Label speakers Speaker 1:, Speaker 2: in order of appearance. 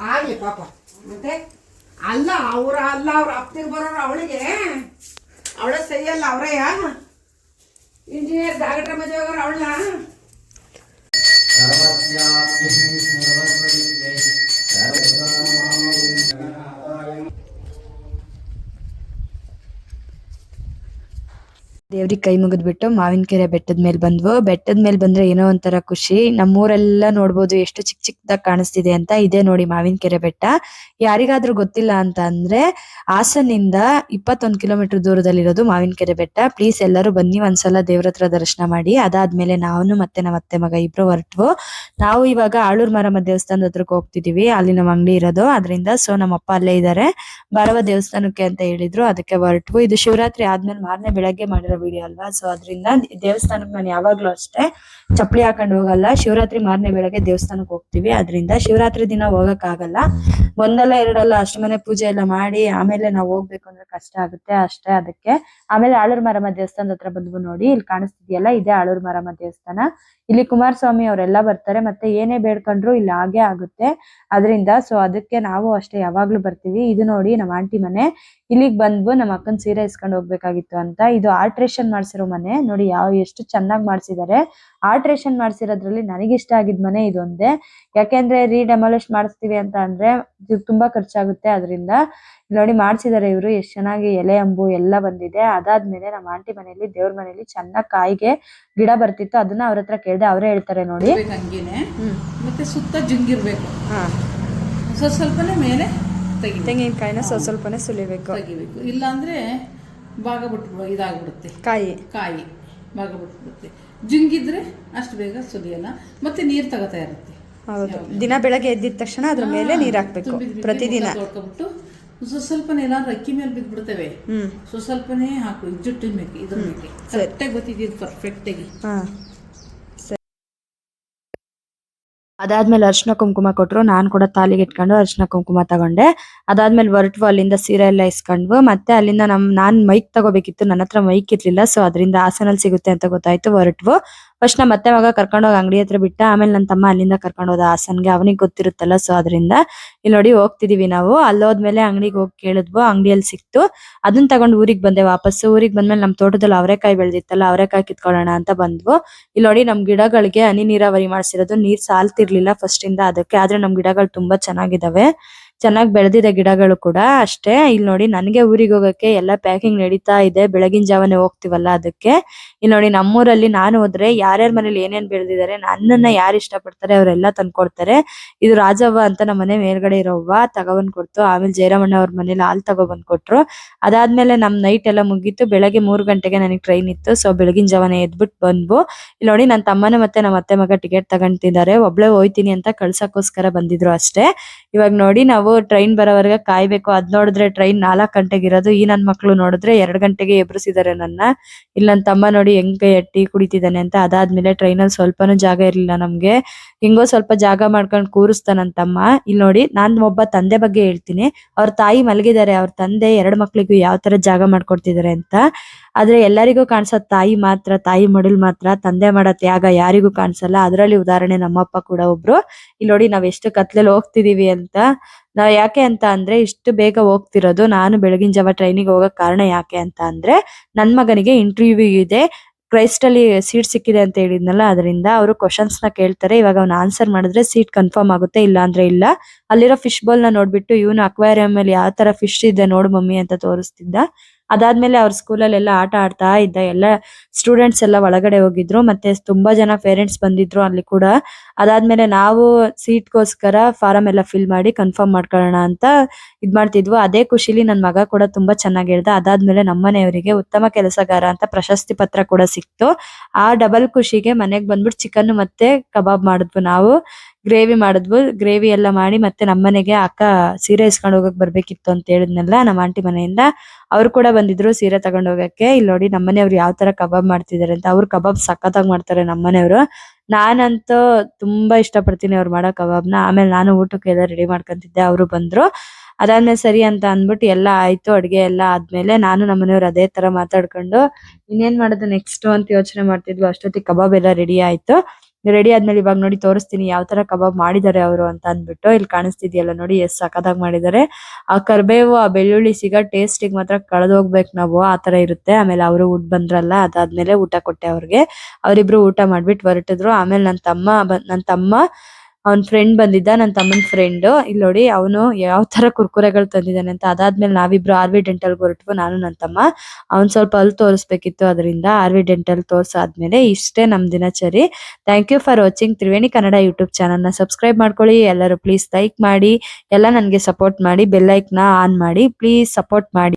Speaker 1: ಆಗ್ಲಿ ಪಾಪ. ಮತ್ತೆ? ಅಲ್ಲ, ಅವ್ರ ಅಲ್ಲ, ಅವ್ರ ಅಪ್ಪನಿಗೆ ಬರೋರು ಅವಳಿಗೆ. ಅವಳ ಸೈಯಲ್ಲ, ಅವರೇ ಇಂಜಿನಿಯರ್ ದಾಗಟ್ರ ಮದುವೆ ಹೋಗೋರು ಅವಳ
Speaker 2: ದೇವ್ರಿಗೆ ಕೈ ಮುಗಿದ್ಬಿಟ್ಟು ಮಾವಿನಕೆರೆ ಬೆಟ್ಟದ ಮೇಲೆ ಬಂದ್ವು. ಬೆಟ್ಟದ ಮೇಲೆ ಬಂದ್ರೆ ಏನೋ ಒಂಥರ ಖುಷಿ. ನಮ್ಮೂರೆಲ್ಲ ನೋಡ್ಬೋದು ಎಷ್ಟು ಚಿಕ್ಕ ಚಿಕ್ಕದಾಗಿ ಕಾಣಿಸ್ತಿದೆ ಅಂತ. ಇದೆ ನೋಡಿ ಮಾವಿನಕೆರೆ ಬೆಟ್ಟ. ಯಾರಿಗಾದ್ರೂ ಗೊತ್ತಿಲ್ಲ ಅಂತ ಅಂದ್ರೆ ಹಾಸನಿಂದ ಇಪ್ಪತ್ತೊಂದು ಕಿಲೋಮೀಟರ್ ದೂರದಲ್ಲಿರೋದು ಮಾವಿನಕೆರೆ ಬೆಟ್ಟ. ಪ್ಲೀಸ್ ಎಲ್ಲರೂ ಬನ್ನಿ, ಒಂದ್ಸಲ ದೇವ್ರ ಹತ್ರ ದರ್ಶನ ಮಾಡಿ. ಅದಾದ್ಮೇಲೆ ನಾವು ಮತ್ತೆ ನಮ್ಮ ಅತ್ತೆ ಮಗ ಇಬ್ರು ಹೊರಟ್ವು. ನಾವು ಇವಾಗ ಆಳೂರ್ ಮಾರಮ್ಮ ದೇವಸ್ಥಾನದ ಹತ್ರಕ್ಕೆ ಹೋಗ್ತಿದೀವಿ. ಅಲ್ಲಿ ನಮ್ಮ ಅಂಗಡಿ ಇರೋದು. ಅದರಿಂದ ಸೊ ನಮ್ಮ ಅಪ್ಪ ಅಲ್ಲೇ ಇದ್ದಾರೆ ಬರವ ದೇವಸ್ಥಾನಕ್ಕೆ ಅಂತ ಹೇಳಿದ್ರು. ಅದಕ್ಕೆ ಹೊರಟ್ವು. ಇದು ಶಿವರಾತ್ರಿ ಆದ್ಮೇಲೆ ಮಾರನೇ ಬೆಳಗ್ಗೆ ಮಾಡಿರೋ ವಿಡಿಯೋ ಅಲ್ವಾ? ಸೊ ಅದ್ರಿಂದ ದೇವಸ್ಥಾನಕ್ಕೆ ನಾನು ಯಾವಾಗ್ಲೂ ಅಷ್ಟೇ ಚಪ್ಪಲಿ ಹಾಕೊಂಡು ಹೋಗಲ್ಲ. ಶಿವರಾತ್ರಿ ಮಾರನೇ ಬೆಳಗ್ಗೆ ದೇವಸ್ಥಾನಕ್ಕೆ ಹೋಗ್ತೀವಿ. ಅದ್ರಿಂದ ಶಿವರಾತ್ರಿ ದಿನ ಹೋಗಕ್ ಆಗಲ್ಲ. ಒಂದಲ್ಲ ಎರಡಲ್ಲ ಅಷ್ಟು ಮನೆ ಪೂಜೆ ಎಲ್ಲ ಮಾಡಿ ಆಮೇಲೆ ನಾವು ಹೋಗ್ಬೇಕು ಅಂದ್ರೆ ಕಷ್ಟ ಆಗುತ್ತೆ ಅಷ್ಟೇ ಅದಕ್ಕೆ. ಆಮೇಲೆ ಆಳೂರ್ ಮಾರಮ್ಮ ದೇವಸ್ಥಾನದ ಹತ್ರ ಬಂದ್ವು ನೋಡಿ, ಇಲ್ಲಿ ಕಾಣಿಸ್ತಿದೆಯಲ್ಲ? ಇದೇ ಆಳೂರ್ ಮಾರಮ್ಮ ದೇವಸ್ಥಾನ. ಇಲ್ಲಿ ಕುಮಾರಸ್ವಾಮಿ ಅವರೆಲ್ಲ ಬರ್ತಾರೆ, ಮತ್ತೆ ಏನೇ ಬೇಡ್ಕೊಂಡ್ರು ಇಲ್ಲಿ ಹಾಗೆ ಆಗುತ್ತೆ. ಅದರಿಂದ ಸೊ ಅದಕ್ಕೆ ನಾವು ಅಷ್ಟೇ ಯಾವಾಗ್ಲೂ ಬರ್ತೀವಿ. ಇದು ನೋಡಿ ನಮ್ಮ ಆಂಟಿ ಮನೆ. ಇಲ್ಲಿಗ್ ಬಂದ್ವು ನಮ್ಮ ಅಕ್ಕನ ಸೀರೆ ಇಸ್ಕೊಂಡು ಹೋಗ್ಬೇಕಾಗಿತ್ತು ಅಂತ. ಇದು ಆಲ್ಟ್ರೇಷನ್ ಮಾಡ್ಸಿರೋ ಮನೆ. ನೋಡಿ ಯಾವ ಎಷ್ಟು ಚೆನ್ನಾಗಿ ಮಾಡ್ಸಿದ್ದಾರೆ ಆಲ್ಟ್ರೇಷನ್ ಮಾಡ್ಸಿರೋದ್ರಲ್ಲಿ ನನಗೆ ಇಷ್ಟ ಆಗಿದ್ ಮನೆ ಇದೊಂದೇ. ಯಾಕೆಂದ್ರೆ ರೀಡೆಮಾಲಿಷ್ ಮಾಡಿಸ್ತೀವಿ ಅಂತ ಅಂದ್ರೆ ಇದು ತುಂಬಾ ಖರ್ಚಾಗುತ್ತೆ ಅದರಿಂದ. ನೋಡಿ ಮಾಡ್ಸಿದ್ದಾರೆ ಇವರು. ಎಷ್ಟು ಚೆನ್ನಾಗಿ ಎಲೆ ಅಂಬು ಎಲ್ಲ ಬಂದಿದೆ. ಅದಾದ್ಮೇಲೆ ನಮ್ಮ ಆಂಟಿ ಮನೆಯಲ್ಲಿ ದೇವ್ರ ಮನೆಯಲ್ಲಿ ಚೆನ್ನಾಗಿ ಕಾಯಿಗೆ ಗಿಡ ಬರ್ತಿತ್ತು. ಅದನ್ನ ಅವ್ರ ಹತ್ರ ಕೇಳಿದೆ ಅವರೇ ಹೇಳ್ತಾರೆ ನೋಡಿ.
Speaker 3: ಹಂಗೇನೆ ಮತ್ತೆ ಸುತ್ತ ಜುಂಗಿರ್ಬೇಕು. ಸ್ವಲ್ಪ ಸ್ವಲ್ಪನೇ ಮೇಲೆ ತೆಗಿಬೇಕು.
Speaker 2: ತೆಂಗಿನಕಾಯಿನ ಸ್ವಲ್ಪ ಸ್ವಲ್ಪನೇ ಸುಲಿಬೇಕು.
Speaker 3: ತೆಗಿಬೇಕು. ಇಲ್ಲಾಂದ್ರೆ ಭಾಗ ಬಿಟ್ಟು ಇದಾಗ್ಬಿಡುತ್ತೆ.
Speaker 2: ಕಾಯಿ.
Speaker 3: ಕಾಯಿ. ಭಾಗ ಬಿಟ್ಬಿಡುತ್ತೆ ಜುಂಗಿದ್ರೆ ಅಷ್ಟು ಬೇಗ ಸುಲಿಯಲ್ಲ. ಮತ್ತೆ ನೀರು ತಗೋತಾ ಇರುತ್ತೆ.
Speaker 2: ಹೌದು. ದಿನ ಬೆಳಗ್ಗೆ ಎದ್ದಿದ ತಕ್ಷಣ ಅದ್ರ ಮೇಲೆ ನೀರು ಹಾಕ್ಬೇಕು ಪ್ರತಿದಿನ.
Speaker 3: ತೊಳ್ಕೊಬಿಟ್ಟು ಸ್ವಲ್ಪ ಸ್ವಲ್ಪನೇ ಎಲ್ಲಾದ್ರೂ ಅಕ್ಕಿ ಮೇಲೆ ಬಿದ್ಬಿಡ್ತವೆ.
Speaker 2: ಹ್ಮ್.
Speaker 3: ಸ್ವಲ್ಪ ಸ್ವಲ್ಪನೇ ಹಾಕು. ಜುಟ್ಟಿನ ಮೇಲೆ ಇದ್ರ ಮೇಲೆ ಕರೆಕ್ಟಾಗಿ ಪರ್ಫೆಕ್ಟ್ ಪರ್ಫೆಕ್ಟಾಗಿ
Speaker 2: ಹಾ. ಅದಾದ್ಮೇಲೆ ಅರ್ಶಿನ ಕುಂಕುಮ ಕೊಟ್ರು. ನಾನ್ ಕೂಡ ತಾಲಿಗೆ ಇಟ್ಕೊಂಡು ಅರ್ಶಿನ ಕುಂಕುಮ ತಗೊಂಡೆ. ಅದಾದ್ಮೇಲೆ ಹೊರಟ್ವು ಅಲ್ಲಿಂದ ಸೀರೆ ಎಲ್ಲ ಇಸ್ಕೊಂಡ್ವು. ಮತ್ತೆ ಅಲ್ಲಿಂದ ನಮ್ ನಾನ್ ಮೈಕ್ ತಗೋಬೇಕಿತ್ತು. ನನ್ನ ಹತ್ರ ಮೈಕ್ ಇರ್ಲಿಲ್ಲ. ಸೊ ಅದರಿಂದ ಹಾಸನಲ್ಲಿ ಸಿಗುತ್ತೆ ಅಂತ ಗೊತ್ತಾಯ್ತು. ಹೊರಟ್ವು. ಫಸ್ಟ್ ನಮ್ಮ ಮತ್ತೆ ಮಗ ಕರ್ಕೊಂಡೋಗಿ ಅಂಗಡಿ ಹತ್ರ ಬಿಟ್ಟ, ಆಮೇಲೆ ನನ್ನ ತಮ್ಮ ಅಲ್ಲಿಂದ ಕರ್ಕೊಂಡು ಹೋದ ಹಾಸನ್ಗೆ. ಅವನಿಗೆ ಗೊತ್ತಿರುತ್ತಲ್ಲ, ಸೊ ಅದರಿಂದ ಇಲ್ಲಿ ನೋಡಿ ಹೋಗ್ತಿದೀವಿ ನಾವು. ಅಲ್ಲೋದ್ಮೇಲೆ ಅಂಗಡಿಗೆ ಹೋಗಿ ಕೇಳಿದ್ವು ಅಂಗಡಿಯಲ್ಲಿ ಸಿಕ್ತು. ಅದನ್ನ ತಗೊಂಡ್ ಊರಿಗೆ ಬಂದೆ ವಾಪಸ್ ಊರಿಗೆ ಬಂದ್ಮೇಲೆ ನಮ್ಮ ತೋಟದಲ್ಲಿ ಅವರೆಕಾಯಿ ಬೆಳೆದಿತ್ತಲ್ಲ, ಅವರೆಕಾಯಿ ಕಿತ್ಕೊಳ್ಳೋಣ ಅಂತ ಬಂದ್ವು. ಇಲ್ಲಿ ನೋಡಿ ನಮ್ ಗಿಡಗಳಿಗೆ ಹನಿ ನೀರಾವರಿ ಮಾಡ್ಸಿರೋದು, ನೀರ್ ಸಾಲ್ತಿರ್ಲಿಲ್ಲ ಫಸ್ಟ್ ಇಂದ ಅದಕ್ಕೆ. ಆದ್ರೆ ನಮ್ ಗಿಡಗಳು ತುಂಬಾ ಚೆನ್ನಾಗಿದಾವೆ. ಚೆನ್ನಾಗಿ ಬೆಳೆದಿದೆ ಗಿಡಗಳು ಕೂಡ ಅಷ್ಟೇ. ಇಲ್ಲಿ ನೋಡಿ ನನಗೆ ಊರಿಗೆ ಹೋಗಕ್ಕೆ ಎಲ್ಲ ಪ್ಯಾಕಿಂಗ್ ನಡೀತಾ ಇದೆ. ಬೆಳಗಿನ ಜಾವನೆ ಹೋಗ್ತಿವಲ್ಲ ಅದಕ್ಕೆ. ಇಲ್ಲಿ ನೋಡಿ ನಮ್ಮೂರಲ್ಲಿ ನಾನು ಹೋದ್ರೆ ಯಾರ್ಯಾರ ಮನೇಲಿ ಏನೇನ್ ಬೆಳೆದಿದ್ದಾರೆ ನನ್ನನ್ನ ಯಾರು ಇಷ್ಟಪಡ್ತಾರೆ ಅವರೆಲ್ಲ ತಂದ್ಕೊಡ್ತಾರೆ. ಇದು ರಾಜವ್ವ ಅಂತ ನಮ್ಮ ಮನೆ ಮೇಲ್ಗಡೆ ಇರೋವ್ವ ತಗೊಬಂದ್ ಕೊಡ್ತು. ಆಮೇಲೆ ಜಯರಾಮಣ್ಣ ಅವ್ರ ಮನೇಲಿ ಹಾಲ್ ತಗೊಬಂದ್ ಕೊಟ್ರು. ಅದಾದ್ಮೇಲೆ ನಮ್ ನೈಟ್ ಎಲ್ಲ ಮುಗೀತು. ಬೆಳಗ್ಗೆ ಮೂರ್ ಗಂಟೆಗೆ ನನಗೆ ಟ್ರೈನ್ ಇತ್ತು. ಸೊ ಬೆಳಗಿನ ಜಾವನೆ ಎದ್ಬಿಟ್ಟು ಬಂದ್ವು. ಇಲ್ಲಿ ನೋಡಿ ನನ್ನ ತಮ್ಮನ ಮತ್ತೆ ನಮ್ಮ ಅತ್ತೆ ಮಗ ಟಿಕೆಟ್ ತಗೊಂತಿದ್ದಾರೆ. ಒಬ್ಳೆ ಹೋಯ್ತೀನಿ ಅಂತ ಕಳ್ಸಕ್ಕೋಸ್ಕರ ಬಂದಿದ್ರು ಅಷ್ಟೇ. ಇವಾಗ ನೋಡಿ ನಾವು ಟ್ರೈನ್ ಬರೋವರೆಗೆ ಕಾಯ್ಬೇಕು. ಅದ್ ನೋಡಿದ್ರೆ ಟ್ರೈನ್ ನಾಲ್ಕ್ ಗಂಟೆಗೆ ಇರೋದು. ಈ ನನ್ ಮಕ್ಳು ನೋಡಿದ್ರೆ ಎರಡ್ ಗಂಟೆಗೆ ಎಬ್ರಿಸಿದ್ದಾರೆ ನನ್ನ. ಇಲ್ಲಿ, ನನ್ ತಮ್ಮ ನೋಡಿ ಹೆಂಗ್ ಟೀ ಕುಡಿತಿದ್ದಾನೆ ಅಂತ. ಅದಾದ್ಮೇಲೆ ಟ್ರೈನ್ ಅಲ್ಲಿ ಸ್ವಲ್ಪನೂ ಜಾಗ ಇರ್ಲಿಲ್ಲ ನಮ್ಗೆ. ಹಿಂಗೋ ಸ್ವಲ್ಪ ಜಾಗ ಮಾಡ್ಕೊಂಡ್ ಕೂರಿಸ್ತಾ ನನ್ ತಮ್ಮ. ಇಲ್ಲಿ ನೋಡಿ, ನಾನ್ ಒಬ್ಬ ತಂದೆ ಬಗ್ಗೆ ಹೇಳ್ತೀನಿ. ಅವ್ರ ತಾಯಿ ಮಲಗಿದ್ದಾರೆ. ಅವ್ರ ತಂದೆ ಎರಡ್ ಮಕ್ಳಿಗೂ ಯಾವ ತರ ಜಾಗ ಮಾಡ್ಕೊಡ್ತಿದ್ದಾರೆ ಅಂತ. ಆದ್ರೆ ಎಲ್ಲರಿಗೂ ಕಾಣಿಸೋ ತಾಯಿ ಮಾತ್ರ, ತಾಯಿ ಮಡಿಲ್ ಮಾತ್ರ, ತಂದೆ ಮಾಡೋ ತ್ಯಾಗ ಯಾರಿಗೂ ಕಾಣಿಸಲ್ಲ. ಅದರಲ್ಲಿ ಉದಾಹರಣೆ ನಮ್ಮಪ್ಪ ಕೂಡ ಒಬ್ರು. ಇಲ್ಲಿ ನೋಡಿ ನಾವ್ ಎಷ್ಟು ಕತ್ಲಲ್ಲಿ ಹೋಗ್ತಿದೀವಿ ಅಂತ. ನಾವ್ ಯಾಕೆ ಅಂತ ಅಂದ್ರೆ ಇಷ್ಟು ಬೇಗ ಹೋಗ್ತಿರೋದು. ನಾನು ಬೆಳಗಿನ ಜಾವ ಟ್ರೈನಿಗೆ ಹೋಗಕ್ ಕಾರಣ ಯಾಕೆ ಅಂತ ಅಂದ್ರೆ ನನ್ ಮಗನಿಗೆ ಇಂಟರ್ವ್ಯೂ ಇದೆ. ಕ್ರೈಸ್ಟ್ ಅಲ್ಲಿ ಸೀಟ್ ಸಿಕ್ಕಿದೆ ಅಂತ ಹೇಳಿದ್ನಲ್ಲ, ಅದರಿಂದ ಅವರು ಕ್ವಶನ್ಸ್ನ ಕೇಳ್ತಾರೆ. ಇವಾಗ ಅವ್ನ ಆನ್ಸರ್ ಮಾಡಿದ್ರೆ ಸೀಟ್ ಕನ್ಫರ್ಮ್ ಆಗುತ್ತೆ, ಇಲ್ಲ ಅಂದ್ರೆ ಇಲ್ಲ. ಅಲ್ಲಿರೋ ಫಿಶ್ ಬಾಲ್ನ ನೋಡ್ಬಿಟ್ಟು, ಇವನು ಅಕ್ವೇರಿಯಂ ಅಲ್ಲಿ ಯಾವ ತರ ಫಿಶ್ ಇದೆ ನೋಡು ಮಮ್ಮಿ ಅಂತ ತೋರಿಸ್ತಿದ್ದ. ಅದಾದ್ಮೇಲೆ ಅವ್ರ ಸ್ಕೂಲಲ್ಲಿ ಎಲ್ಲ ಆಟ ಆಡ್ತಾ ಇದ್ದ ಎಲ್ಲ ಸ್ಟೂಡೆಂಟ್ಸ್ ಎಲ್ಲ ಒಳಗಡೆ ಹೋಗಿದ್ರು. ಮತ್ತೆ ತುಂಬಾ ಜನ ಪೇರೆಂಟ್ಸ್ ಬಂದಿದ್ರು ಅಲ್ಲಿ ಕೂಡ. ಅದಾದ್ಮೇಲೆ ನಾವು ಸೀಟ್ಗೋಸ್ಕರ ಫಾರಂ ಎಲ್ಲ ಫಿಲ್ ಮಾಡಿ ಕನ್ಫರ್ಮ್ ಮಾಡ್ಕೊಳ್ಳೋಣ ಅಂತ ಇದ್ ಮಾಡ್ತಿದ್ವು. ಅದೇ ಖುಷಿಲಿ ನನ್ ಮಗ ಕೂಡ ತುಂಬಾ ಚೆನ್ನಾಗಿ ಹೇಳ್ದ. ಅದಾದ್ಮೇಲೆ ನಮ್ಮನೆಯವರಿಗೆ ಉತ್ತಮ ಕೆಲಸಗಾರ ಅಂತ ಪ್ರಶಸ್ತಿ ಪತ್ರ ಕೂಡ ಸಿಕ್ತು. ಆ ಡಬಲ್ ಖುಷಿಗೆ ಮನೆಗ್ ಬಂದ್ಬಿಟ್ಟು ಚಿಕನ್ ಮತ್ತೆ ಕಬಾಬ್ ಮಾಡಿದ್ವು ನಾವು. ಗ್ರೇವಿ ಮಾಡಿದ್ವು. ಗ್ರೇವಿ ಎಲ್ಲ ಮಾಡಿ ಮತ್ತೆ ನಮ್ಮನೆಗೆ ಅಕ್ಕ ಸೀರೆ ಇಸ್ಕೊಂಡು ಹೋಗಕ್ ಬರ್ಬೇಕಿತ್ತು ಅಂತ ಹೇಳಿದ್ನಲ್ಲ ನಮ್ಮ ಆಂಟಿ ಮನೆಯಿಂದ. ಅವ್ರು ಕೂಡ ಬಂದಿದ್ರು ಸೀರೆ ತಗೊಂಡ್ ಹೋಗಕ್ಕೆ. ಇಲ್ಲಿ ನೋಡಿ ನಮ್ಮನೆಯವ್ರು ಯಾವ ತರ ಕಬಾಬ್ ಮಾಡ್ತಿದಾರೆ ಅಂತ. ಅವ್ರು ಕಬಾಬ್ ಸಖತ್ತಾಗಿ ಮಾಡ್ತಾರೆ ನಮ್ಮನೆಯವರು ನಾನಂತೂ ತುಂಬಾ ಇಷ್ಟ ಪಡ್ತೀನಿ ಅವ್ರು ಮಾಡೋ ಕಬಾಬ್ನ. ಆಮೇಲೆ ನಾನು ಊಟಕ್ಕೆ ಎಲ್ಲ ರೆಡಿ ಮಾಡ್ಕೊಂತಿದ್ದೆ. ಅವರು ಬಂದ್ರು. ಅದಾದ್ಮೇಲೆ ಸರಿ ಅಂತ ಅಂದ್ಬಿಟ್ಟು ಎಲ್ಲ ಆಯ್ತು. ಅಡ್ಗೆ ಎಲ್ಲ ಆದ್ಮೇಲೆ ನಾನು ನಮ್ಮನೆಯವ್ರು ಅದೇ ತರ ಮಾತಾಡ್ಕೊಂಡು ಇನ್ನೇನ್ ಮಾಡೋದು ನೆಕ್ಸ್ಟ್ ಅಂತ ಯೋಚನೆ ಮಾಡ್ತಿದ್ವು. ಅಷ್ಟೊತ್ತಿಗೆ ಕಬಾಬ್ ಎಲ್ಲ ರೆಡಿ ಆಯ್ತು. ರೆಡಿ ಆದ್ಮೇಲೆ ಇವಾಗ ನೋಡಿ ತೋರಿಸ್ತೀನಿ ಯಾವ ತರ ಕಬಾಬ್ ಮಾಡಿದ್ದಾರೆ ಅವರು ಅಂತ ಅಂದ್ಬಿಟ್ಟು ಇಲ್ಲಿ ಕಾಣಿಸ್ತಿದ್ಯಲ್ಲ ನೋಡಿ ಎಷ್ಟ್ ಸಖತ್ತಾಗಿ ಮಾಡಿದ್ದಾರೆ ಆ ಕರ್ಬೇವು, ಆ ಬೆಳ್ಳುಳ್ಳಿ ಸಿಗೋ ಟೇಸ್ಟಿಗೆ ಮಾತ್ರ ಕಳೆದು ಹೋಗ್ಬೇಕು ನಾವು, ಆ ತರ ಇರುತ್ತೆ. ಆಮೇಲೆ ಅವರು ಊಟ ಬಂದ್ರಲ್ಲ, ಅದಾದ್ಮೇಲೆ ಊಟ ಕೊಟ್ಟೆ ಅವ್ರಿಗೆ. ಅವರಿಬ್ರು ಊಟ ಮಾಡ್ಬಿಟ್ಟು ಹೊರಟಿದ್ರು. ಆಮೇಲೆ ನನ್ನ ತಮ್ಮ ಬ- ನನ್ನ ತಮ್ಮ ಅವ್ನ್ ಫ್ರೆಂಡ್ ಬಂದಿದ್ದ ನನ್ನ ತಮ್ಮನ ಫ್ರೆಂಡ್ ಇಲ್ ನೋಡಿ, ಅವನು ಯಾವ ತರ ಕುರ್ಕುರೆಗಳು ತಂದಿದ್ದಾನೆ ಅಂತ. ಅದಾದ್ಮೇಲೆ ನಾವಿಬ್ರು ಆರ್ ವಿ ಡೆಂಟಲ್ ಹೊರಟ್ವು, ನಾನು ನನ್ನ ತಮ್ಮ. ಅವ್ನ್ ಸ್ವಲ್ಪ ಅಲ್ಲಿ ತೋರಿಸ್ಬೇಕಿತ್ತು, ಅದರಿಂದ ಆರ್ ವಿ ಡೆಂಟಲ್ ತೋರ್ಸಾದ್ಮೇಲೆ ಇಷ್ಟೇ ನಮ್ ದಿನಚರಿ. Thank you for watching Triveni Kannada YouTube ಚಾನಲ್ನ ಸಬ್ಸ್ಕ್ರೈಬ್ ಮಾಡ್ಕೊಳ್ಳಿ. ಎಲ್ಲರೂ ಪ್ಲೀಸ್ ಲೈಕ್ ಮಾಡಿ, ಎಲ್ಲ ನನಗೆ ಸಪೋರ್ಟ್ ಮಾಡಿ ಬೆಲ್ನ ಆನ್ ಮಾಡಿ ಪ್ಲೀಸ್ ಸಪೋರ್ಟ್ ಮಾಡಿ.